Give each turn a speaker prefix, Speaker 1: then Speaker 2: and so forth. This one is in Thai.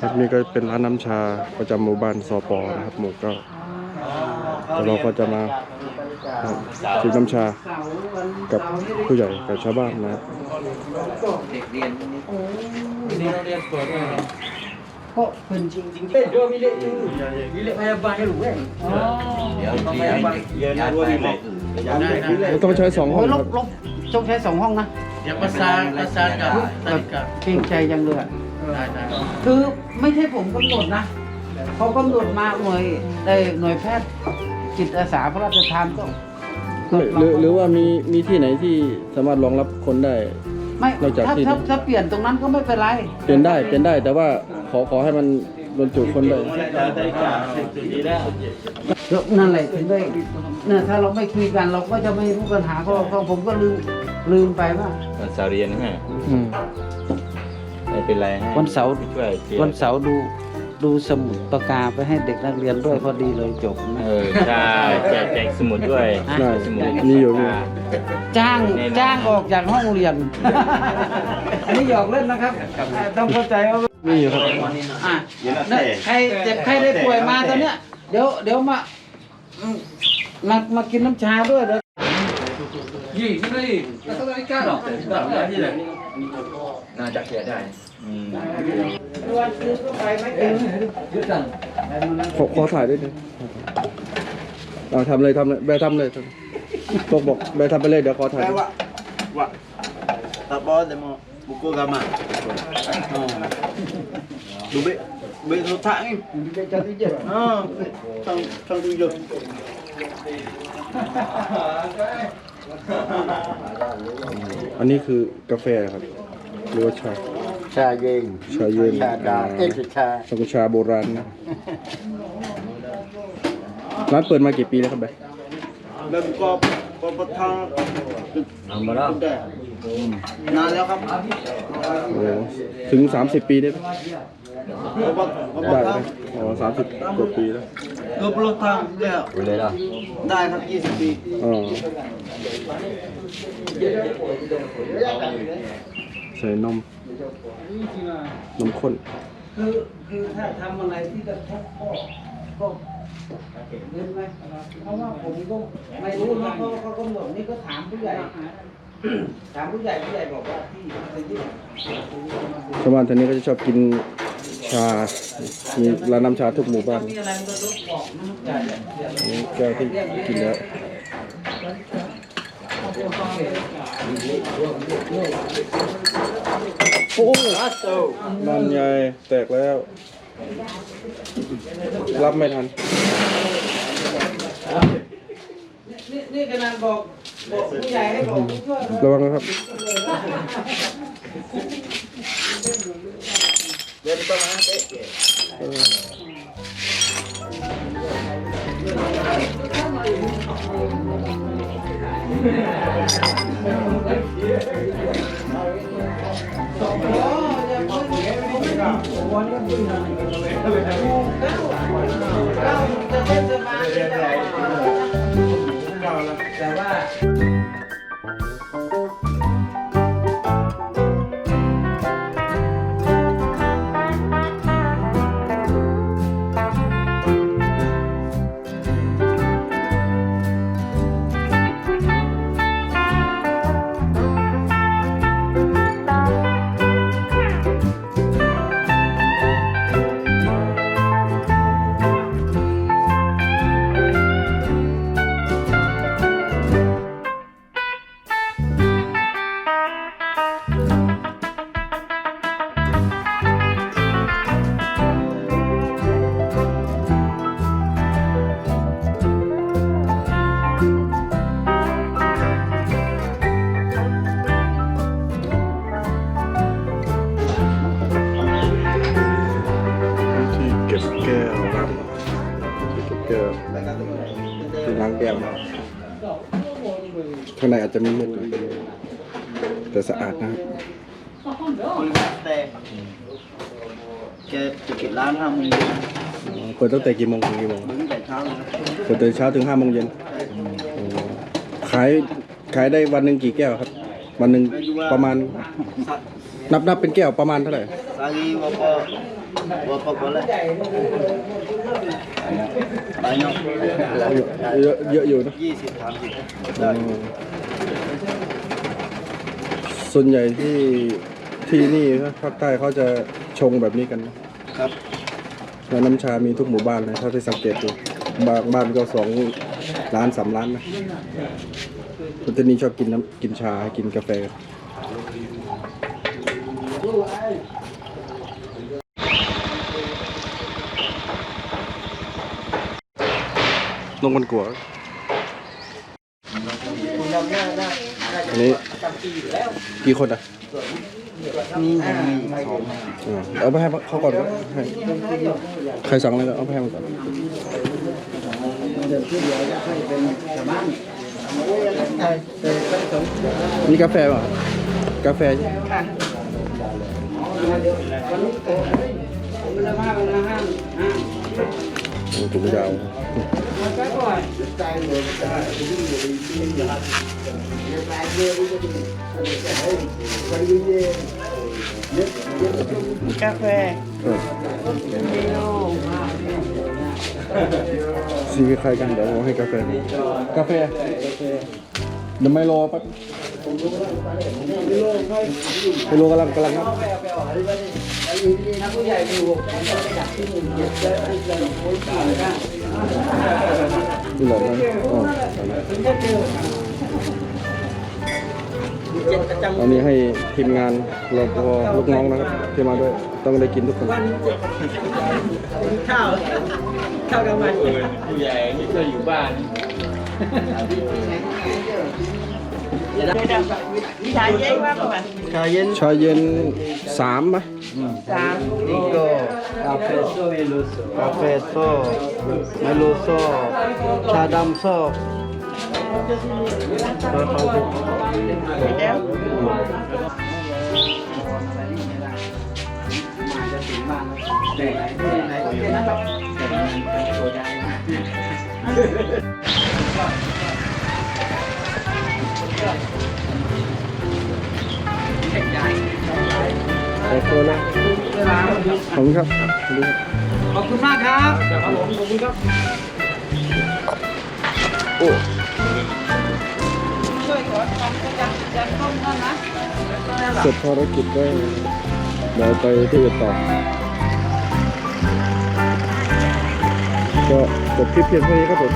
Speaker 1: ครับนี่ก็เป็นร้านน้ำชาประจำหมู่บ้านสปนะครับ หมู่เก้าแล้วเราก็จะมาครับชิมน้ำชากับผู้ใหญ่กับชาวบ้านนะครับ
Speaker 2: เด็กเรียนพวกนี้
Speaker 3: นี่เราเรียนเปิดเลยเหรอ
Speaker 2: เพราะเป็นจริงจริง
Speaker 3: เป็นเยอะมีเล็กอยู่มีเล็กพยาบาลให้หรือเว้ย
Speaker 2: เดี๋ยว
Speaker 3: ต้อง
Speaker 2: ที่
Speaker 3: พยาบาล
Speaker 2: เรียนรู้ที่บอก
Speaker 3: ได้ได้
Speaker 1: ต้องใช้สองห้อง
Speaker 4: โอ้ยล
Speaker 1: ครับ
Speaker 4: บลบต้องใช้สองห้องนะ
Speaker 3: อย่าประสานประสานกับสนิทกับ
Speaker 4: เก่งใจยังเลยอะ
Speaker 3: ได้ได้
Speaker 4: คือไม่ใช่ผมกำหนดนะเขากำหนดมาหน่วยเอ้ยหน่วยแพทย์จิตอาสาพระราชทานก็
Speaker 1: หรือหรือว่ามีมีที่ไหนที่สามารถรองรับคนได้
Speaker 4: ไม่
Speaker 1: นอกจาก
Speaker 4: ถ้า
Speaker 1: ที่
Speaker 4: ถ้าถ้าเปลี่ยนตรงนั้นก็ไม่เป็นไร
Speaker 1: เปลี่ยนได้เปลี่ยนได้แต่ว่าขอขอให้มันบรรจุคนได้
Speaker 4: แล้วนั่นแหละถึงได้เนี่ยถ้าเราไม่คุยกันเราก็จะไม่รู้ปัญหาของของผมก็ลืมลืมไปว่า
Speaker 2: วันเสาร์เรียนฮะ
Speaker 1: อืม
Speaker 2: ไม่เป็นไรฮะ
Speaker 4: วันเสาร์
Speaker 2: ช่วยเคลียร์
Speaker 4: วันเสาร์ดูดูสมุดประกาไปให้เด็กนักเรียนด้วยพอดีเลยจบนะ
Speaker 2: เออใช่แจกแจกสมุดด้วย
Speaker 1: ได้
Speaker 2: สมุด
Speaker 1: มีอยู่มี
Speaker 4: จ้างจ้างออกจากห้องเรียน อันนี้หยอกเล่นนะครับอ่าต้องเข้าใจว่า
Speaker 1: มีอยู่ครับ
Speaker 4: อะเนี่ยใครเจ็บใครได้ป่วยมาตอนเนี้ยเดี๋ยวเดี๋ยวมาอื มามากินน้ำชาด้วยเดี๋ยว
Speaker 3: ยี่ไม่ได้แล้วก็ได้กล้าหรอกแต่ที่ไหน
Speaker 2: น่าจะเคลียร์ได้
Speaker 4: วันซื้อก็ไปไม่เอง
Speaker 3: ยึดกัน
Speaker 1: ขอขอถ่ายด้วยดิเอาทำเลยทำเลยแบทำเลยทำบอกบอกแบทำไปเลยเดี๋ยวขอถ่ายด้วย
Speaker 5: Wah. Tak bawa demo buku agama. Oh. Dubik dubik rotak ni. Dubik cantik je. Ha. Sang sang tujuh.
Speaker 1: อันนี้คือกาแฟครับหรือว่าชา
Speaker 5: ชาเย็น
Speaker 1: ชาเย็น
Speaker 5: ชาดาเอ้ยชา
Speaker 1: สังกุชาโบราณนะร้านเปิดมากี่ปีแล้วครับแบร์
Speaker 5: แล้วก็ ก็ประทาง
Speaker 2: เอามาแล้ว
Speaker 5: ได้นานแล้วครับ
Speaker 1: โอ้ถึง 30 ปีได้ไหม
Speaker 5: ก็ประก็ป
Speaker 1: ได้
Speaker 5: ระ
Speaker 1: ไหม
Speaker 5: ทาง
Speaker 1: อ๋อสามสิบกว่าปีแล้ว
Speaker 5: ก็ประทางแล้ว
Speaker 2: ดูเลยเหรอ
Speaker 5: ได้ครับยี่สิบปี
Speaker 1: อ๋อใส่นมนมข้น
Speaker 4: คือคือถ้าทำอะไรที่กระทบก็ก็ เงินไหมเพราะว่าผมก็ไม่รู้นะเพราะเขากำหนดนี่ก็ถามผู้ใหญ่ ถามผู้ใหญ่ผู้ใหญ่บอกว่าที่จะยื่น
Speaker 1: ชาวบ้านท่านนี้ก็จะชอบกินชา มีร้านน้ำชาทุกหมู่บ้าน
Speaker 4: มีอะไรมันก็รถบอกนะผู้ใหญ่เนี่ยเดี๋ยว
Speaker 1: อันนี้แก้วที่กินแล้วโอ้นั่นไงแตกแล้ว รับไม่ทัน
Speaker 4: นี่นี่ขนาดบอกบอกผู้ใหญ่ให้บอกผู้ช่วย
Speaker 1: ระวังนะครับ
Speaker 4: แต่ว่า
Speaker 1: เก็บแก้วครับที่เก็บแก้วที่ล้างแก้วข้างในอาจจะมีมุกนะแต่สะอาดนะครับ
Speaker 5: แต่แกจะเก็บร้านห้าโมงเย็น
Speaker 1: เปิดตั้งแต่กี่โมงถึงกี่โมง
Speaker 5: ตั้งแต่เช้าเลยน
Speaker 1: เปิดแต่เช้าถึงห้าโมงเย็นขายขายได้วันหนึ่งกี่แก้วครับ วันหนึ่งประมาณ นับนับเป็นแก้วประมาณเท่าไหร่
Speaker 5: Sehari berapa berapa kolak? Banyak.
Speaker 1: เยอะเยอะอยู่นะ
Speaker 5: ยี่สิบสามสิบ
Speaker 1: อืมส่วนใหญ่ที่ที่นี่นะภาคใต้เขาจะชงแบบนี้กันนะครับ แล้วน้ำชามีทุกหมู่บ้านเลยเท่าที่สังเกตดูบางบ้านก็สองร้านสามร้านนะคนที่นี่ชอบกินน้ำกินชากินกาแฟ ลงกันกลัวอันนี้กี่คนอะ
Speaker 5: นี่ยังมีสอง
Speaker 1: เอาไปให้เขาก่อนก็ให้ใครสั่งอะไรก็เอาไปให้มันก่อนนี่กาแฟป่ะกาแฟใช่ไหม
Speaker 4: ผมละห้าวันละห้าห้า
Speaker 1: ถุงยาว
Speaker 4: แค่ก่อน
Speaker 6: กาแฟ
Speaker 1: เออสีคล้ายๆกันเดี๋ยวเอาให้กาแฟ กาแฟ เดี๋ยวไมโลแป๊บไมโลกำลังกำลังครับ
Speaker 4: ถ้าผู้ใหญ่มีหกคนก็ไปดักที่หนึ่งเจ็ดเจ็ดเจ็ดโอ้ยตายแล้ว
Speaker 1: นี่หลอดนะอ๋ออันนี้ให้ทีมงานเรปภลูกน้องนะครับที่มาด้วยต้องได้กินทุกคน
Speaker 4: ข้าวข้าวกลางวัน
Speaker 2: ผู้ใหญ่ที่เคยอยู่บ้าน
Speaker 6: ชาเย็นว่าประมาณ
Speaker 5: ชาเย็น
Speaker 1: ชาเย็นสามไหม
Speaker 6: สาม
Speaker 5: นี่ก็กาแฟโซ่กาแฟโซ่ไมโลโซ่ชาดำโซ่แล้วเขาจะ
Speaker 6: แล้ว
Speaker 1: ขอบคุณนะขอบคุณครับ ขอบคุณครับ
Speaker 4: ขอบคุณมากครับครับผมขอบคุณครับ
Speaker 1: โอ้
Speaker 6: ช่วยขอทำจังจังต้มนั่นนะ
Speaker 1: เสร็จภารกิจได้เดี๋ยวไปที่อื่นต่อ ก็จบคลิปเพียงเท่านี้ครับผม